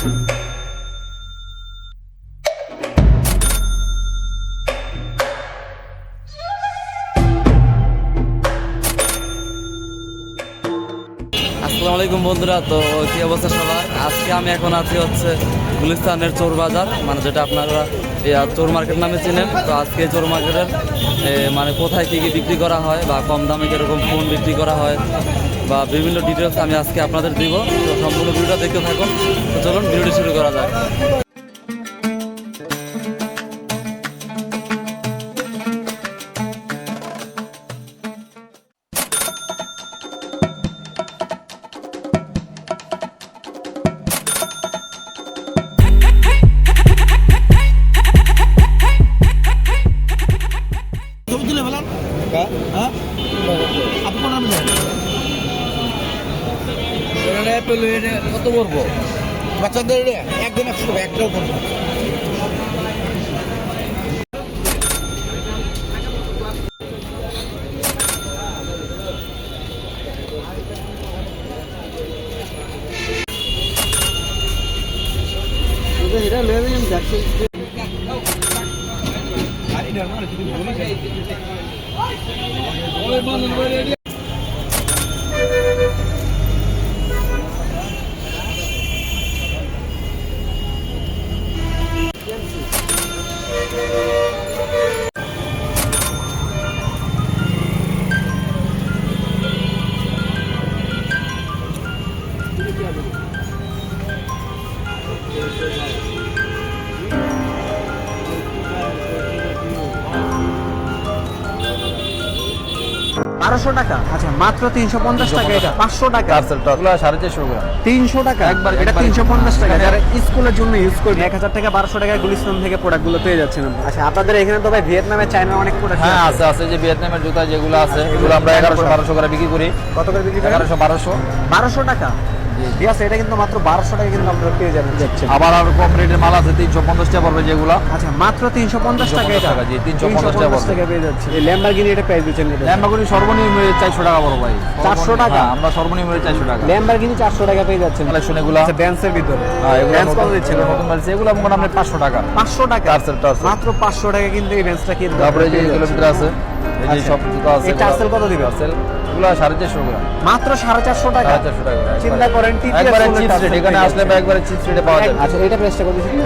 আসসালামু আলাইকুম বন্ধুরা, তো কি অবস্থা সবার? আজকে আমি এখন আছি হচ্ছে গুলিস্তানের চোর বাজার মানে যেটা আপনারা চোর মার্কেট নামে চিনেন। তো আজকে চোর মার্কেটের মানে কোথায় কী কী বিক্রি করা হয় বা কম দামে কীরকম ফোন বিক্রি করা হয় বা বিভিন্ন ডিটেলস আমি আজকে আপনাদের দিব। তো সম্পূর্ণ ভিডিওটা দেখতে থাকুন। তো চলুন ভিডিওটি শুরু করা যাক। ছবি তুলে ফেলান। নামে যান কত পড়ব বাচ্চাদের এটা একদম একশো টাকা একটাও কম না। বারোশো টাকা। আচ্ছা মাত্র তিনশো পঞ্চাশ টাকা এটা। পাঁচশো টাকা। সাড়ে চারশো গ্রাম তিনশো টাকা? একবার- এটা তিনশো পঞ্চাশ টাকা। যারা স্কুলের জন্য ইউজ করবে এক হাজার টাকা বারোশো টাকা গুলিস্তান থেকে প্রোডাক্টগুলো পেয়ে যাচ্ছেন আচ্ছা আপনাদের এখানে তো ভাই ভিয়েতনামে চায়না অনেক প্রোডাক্ট হ্যাঁ আছে। আছে যে ভিয়েতনামের জুতা যেগুলো আছে এগুলো আমরা এগারোশো বারোশো। করে বিক্রি করি। কত করে বিক্রি এগারোশো বারোশো। বারোশো টাকা? ঠিক আছে এটা কিন্তু মাত্র বারোশো টাকা কিন্তু আপনারা পেয়ে যাবেন আবার আর কম রেটের মাল আছে তিনশো পঞ্চাশ টাকা পড়বে যেগুলো। আচ্ছা মাত্র তিনশো পঞ্চাশ টাকা টাকা, জি, 350 টাকা টাকা পেয়ে যাচ্ছে। এই ল্যাম্বারগিনি এটা প্রাইস দিচ্ছেন এটা সর্বনিম্ন চারশো টাকা বড় ভাই। 400 টাকা? হ্যাঁ, আমরা সর্বনিম্ন চারশো টাকা। ল্যাম্বারগিনি চারশো টাকা পেয়ে যাচ্ছেন। কালেকশন এগুলো? ড্যান্সের ভিতরে। হ্যাঁ এগুলো ড্যান্স কত দিচ্ছেন নতুন বাড়ছে এগুলো মনে হয় পাঁচশো টাকা। পাঁচশো টাকা। মাত্র পাঁচশো টাকা কিন্তু এই ড্যান্সটা কিনতে তারপরে যে। ভিতরে আছে এই যে আচ্ছা। সব জুতা আছে এই টার্সেল কত দিবে? টার্সেল এগুলো সাড়ে চারশো গ্রাম মাত্র সাড়ে চারশো টাকা? চারশো টাকা। চিন্তা করেন একবারে চিপস রেট এখানে আসলে ভাই একবারে চিপস রেটে পাওয়া যাবে। আচ্ছা এটা প্রাইসটা কত দিচ্ছেন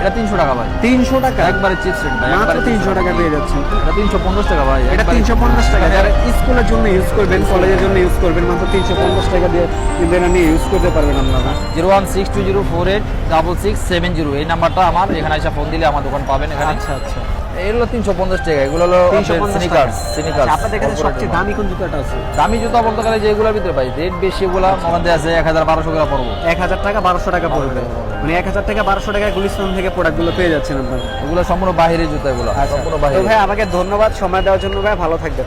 এটা তিনশো টাকা ভাই। তিনশো টাকা? একবারে চিপস রেট ভাই মাত্র তিনশো টাকা পেয়ে যাচ্ছেন। এটা তিনশো পঞ্চাশ টাকা ভাই এটা তিনশো পঞ্চাশ টাকা। যারা স্কুলের জন্য ইউজ করবেন কলেজের জন্য ইউজ করবেন মাত্র তিনশো পঞ্চাশ টাকা দিয়ে কিন্তু এটা নিয়ে ইউজ করতে পারবেন আপনারা। Zero one six two zero four eight double six seven zero এই নাম্বারটা আমার এখানে এসে ফোন দিলে আমার দোকান পাবেন এখানে। আচ্ছা আচ্ছা। এগুলো তিনশো পঞ্চাশ টাকা এগুলো হলো টাকা। সিনিকার্স সিনিকার্স আচ্ছা, আপনাদের কাছে সবচেয়ে দামি কোন জুতাটা আছে? দামি জুতা বলতে গেলে যেগুলোর ভিতরে পাই রেট বেশি এগুলো আমাদের আছে এক হাজার বারোশো টাকা পড়ব। এক হাজার টাকা বারোশো টাকা পড়বে। মানে এক হাজার টাকা বারোশো টাকায় গুলিস্তান থেকে প্রোডাক্টগুলো পেয়ে যাচ্ছেন আপনারা। এগুলো সম্পূর্ণ বাহিরের জুতা এগুলো আচ্ছা। সম্পূর্ণ বাহিরে ভাই আমাকে ধন্যবাদ সময় দেওয়ার জন্য ভাই ভালো থাকবেন।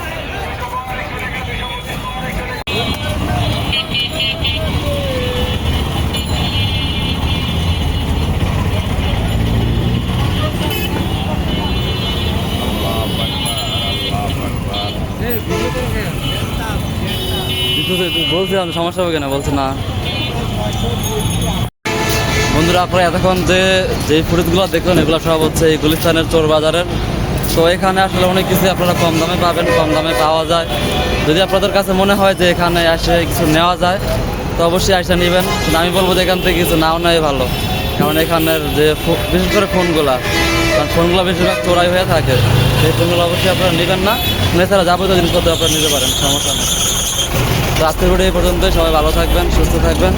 বলছিলাম সমস্যা হবে বলছে, না। বন্ধুরা, আপনারা এতক্ষণ যে যে দেখলেন, এগুলো সব হচ্ছে এই গুলিস্তানের চোর বাজারের। তো এখানে আসলে অনেক কিছু আপনারা কম দামে পাবেন, কম দামে পাওয়া যায়। যদি আপনাদের কাছে মনে হয় যে এখানে এসে কিছু নেওয়া যায়, তো অবশ্যই আসে নেবেন। আমি বলব যে এখান থেকে কিছু নাও নেয় ভালো। কারণ এখানের যে বিশেষ করে ফোনগুলা, কারণ ফোনগুলো বেশিরভাগ চোরাই হয়ে থাকে। সেই ফোনগুলো অবশ্যই আপনারা নেবেন না। এছাড়া যাবতীয় জিনিসপত্র আপনারা নিতে পারেন, সমস্যা নেই। আজকের ভিডিও এই পর্যন্ত সবাই ভালো থাকবেন সুস্থ থাকবেন।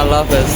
আল্লাহ হাফেজ।